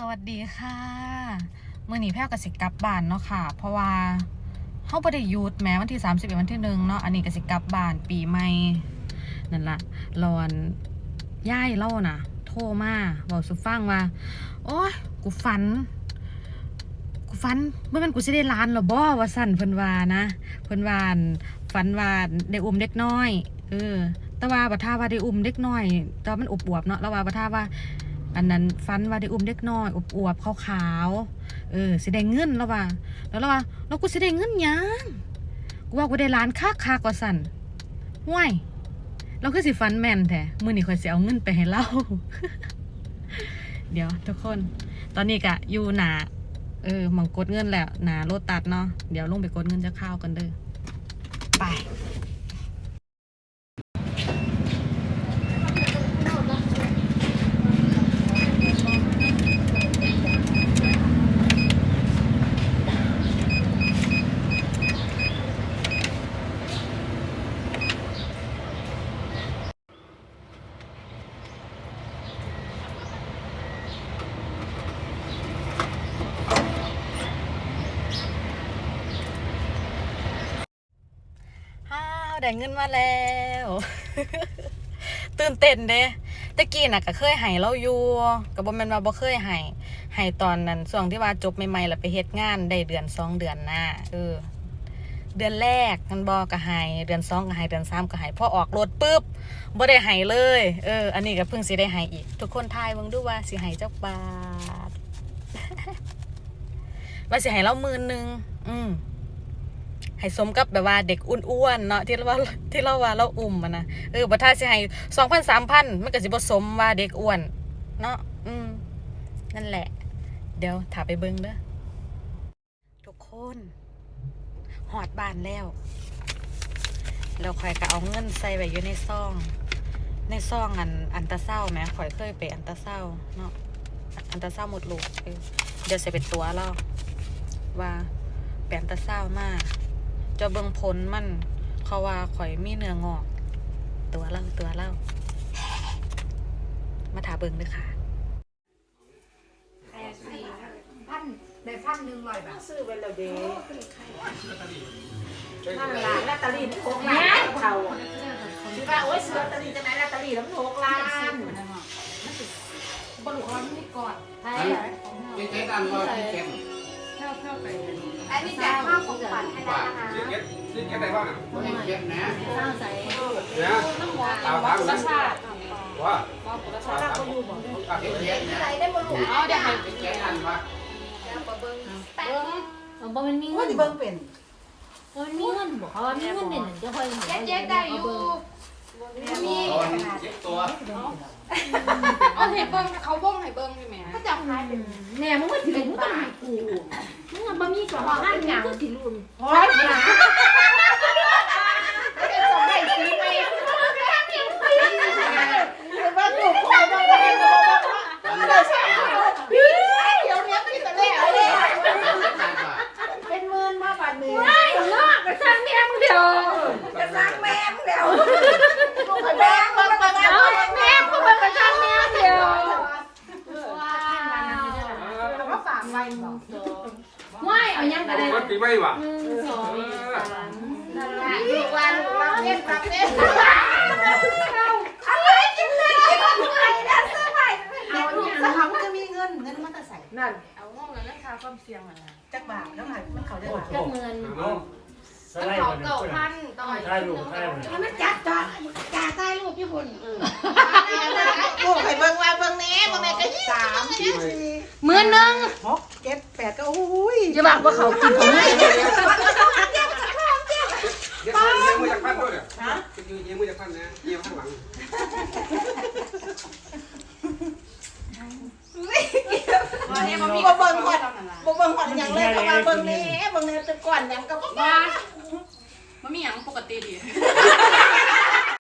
สวัสดีค่ะมื่อนี้แพ้วกับสิกลับบ้านเนาะค่ะ เพราะว่าเฮาบ่ได้ยุดแม้วันที่ 31 วันที่หนึ่งเนาะอันนี้ก็สิกลับบ้านปีใหม่นั่นละรอนย่ายเล่าน่ะโทรมาบอกสุฟังว่า โอ้ยกูฝัน กูฝันเมื่อมันกูสิได้ล้านหรอบ่ว่าสั่นเพิ่นวานะเพิ่นวานฝันว่าได้อุ้มเด็กน้อยเออแต่ว่าบัท่าว่าได้อุ้มเด็กน้อยแตอนมันอบอวบเนาะแล้วว่าบัท่าว่า อันนั้นฟันว่าได้อุ้มเด็กน้อยอบอวบๆขาวๆเออสิได้เงินแล้วว่าแล้วแล้วว่าแล้วกูสิได้เงินยังกูว่ากูได้ล้านค่าคากว่าสั่นห่วยเราคือสิฟันแมนแท้มือนี้ข่อยสิเอาเงินไปให้เราเดี๋ยวทุกคน ตอนนี้กะอยู่หนาเออหมองกดเงินแล้วหนาโลตัดเนาะเดี๋ยวลงไปกดเงินจะเข้าวกันเด้อไป ฮ้าว ได้เงินมาแล้ว ตื่นเต้นเด้ตะกี้น่ะก็เคยให้เราอยู่ก็บ่แม่นว่าบ่เคยให้ให้ตอนนั้นช่วงที่ว่าจบใหม่ๆแล้วไปเฮ็ดงานได้เดือนสองเดือนหน้าเออเดือนแรกมันบ่ก็ให้เดือนสองก็ให้เดือนสามก็ให้พอออกรถปุ๊บบ่ได้ให้เลยเอออันนี้ก็เพิ่งสิได้ให้อีก ทุกคนทายเบิ่งดูว่าสิให้จักบาทว่าสิให้เราหมื่นหนึงอืม ให้สมกับแบบว่าเด็กอ้วนๆเนาะที่เราว่าที่เราว่าเราอุ่มอะนะเออบัถ้าสิให้สองพันสามพันมันก็สิบสมว่าเด็กอ้วนเนาะอืมนั่นแหละ เดี๋ยวถาไปเบิ่งเด้อทุกคนหอดบานแล้วแล้วข่อยก็เอาเงินใส่ไว้อยู่ในซอง ในซองอันอันตะเศร้าแหมข่อยเคยไปอันตะเศร้าเนาะอันตะเศร้าหมดลูกเดี๋ยวจะเป็นตัวเราว่าแปลนตะเศร้ามาก จะเบิ่งผลมัน เขาว่าข่อยมีเนื้องอก ตัวเล่าตัวเล่า มาถาเบิ่งเด้วยค่ะพันได้พันหนึ่งร้อยบาทซื้อไปแล้วเด้นั่นล่ะลอตเตอรี่มันหกล้านเขาคิดว่าโอ๊ยซื้อลอตเตอรี่จะไหนลอตเตอรี่แล้วมันหกล้านบรุษวันนี้ก่อนไทยเจ๊ดันว่าที่เก็บอันนี้แจกข้าวของขวัญให้แล้วนะคะซื้อเก็ตซื้อเก็ตได้บ้างอะว่าที่เก็บนะเนี่ยตามทางนั้นว่าก็ที่เก็บนะใส่ได้บรุษเอาเดี๋ยวให้เจ๊ดันว่าแป๊บเอาบ่มันมีเงิว่านที่เบิ่งเป็นบ่มันมีเงินบ่เขาว่ามีเงินเด่นจะค่อยเจ๊เจ๊ได้อยู่มีตอนเก็บตัวเอา ให้เบิ้งเขาบ้งให้เบิ้งได้ไหมเขาจับขายเป็นแม่มึงว่าสิมึงต้องให้กูมึงบ่มีกับห้านหยังก็สิรุ่นโอ๊ยหนาเป็นสมัยปีใหม่เห็นว่าลูกคอยมาเลยมาเลยใช่เดี๋ยวนี้ไม่ได้แล้วเลยเป็นหมื่นมาบาทหนึ่ง ไอ้เนาะก็สร้างแม่มึงเดียว จะสร้างแม่มึงแล้วลูกแม่มึงมาแล้ว เอาแม่กูมันก็สร้างแม่เดียว มาฝากไว้บอก ว้ายเอายังก็ได้วันปีใหม่ว่ะ1 2 3ลูกวันลูกวันเล่นรับเล่นเอาเนี่ยแล้วเขาจะมีเงินเงินมันจะใส่นั่นเอาห้องนั้นราคาความเสี่ยงอะจักบาทแล้วมันมันเขาจะบาทจักเงิน น้องต้องเขาเก่าพันต่อยใช่ลูกใช่ลูกมันจัดจ้าจ่าใต้ลูกพี่คนลูกให้เบิ่งว่าเบิ่งแน่เบิ่งแน่ก็สามสี่มื้อนึงหกเจ็ดแปดก็อุ้ยอย่าบอกว่าเขากินของมึงเดี๋ยวเขาเยี่ยมมือจากพันด้วยเนี่ยฮะเยี่ยมมือจากพันนะเยี่ยมข้างหลังบ่เบิ่ง หอดบ่เบิ่งหอดอย่างเลยก็ว่าเบิ่งแน่เบิ่งแน่จะก่อนหยังก็บ่ว่ามันมีอย่างปกติดิเ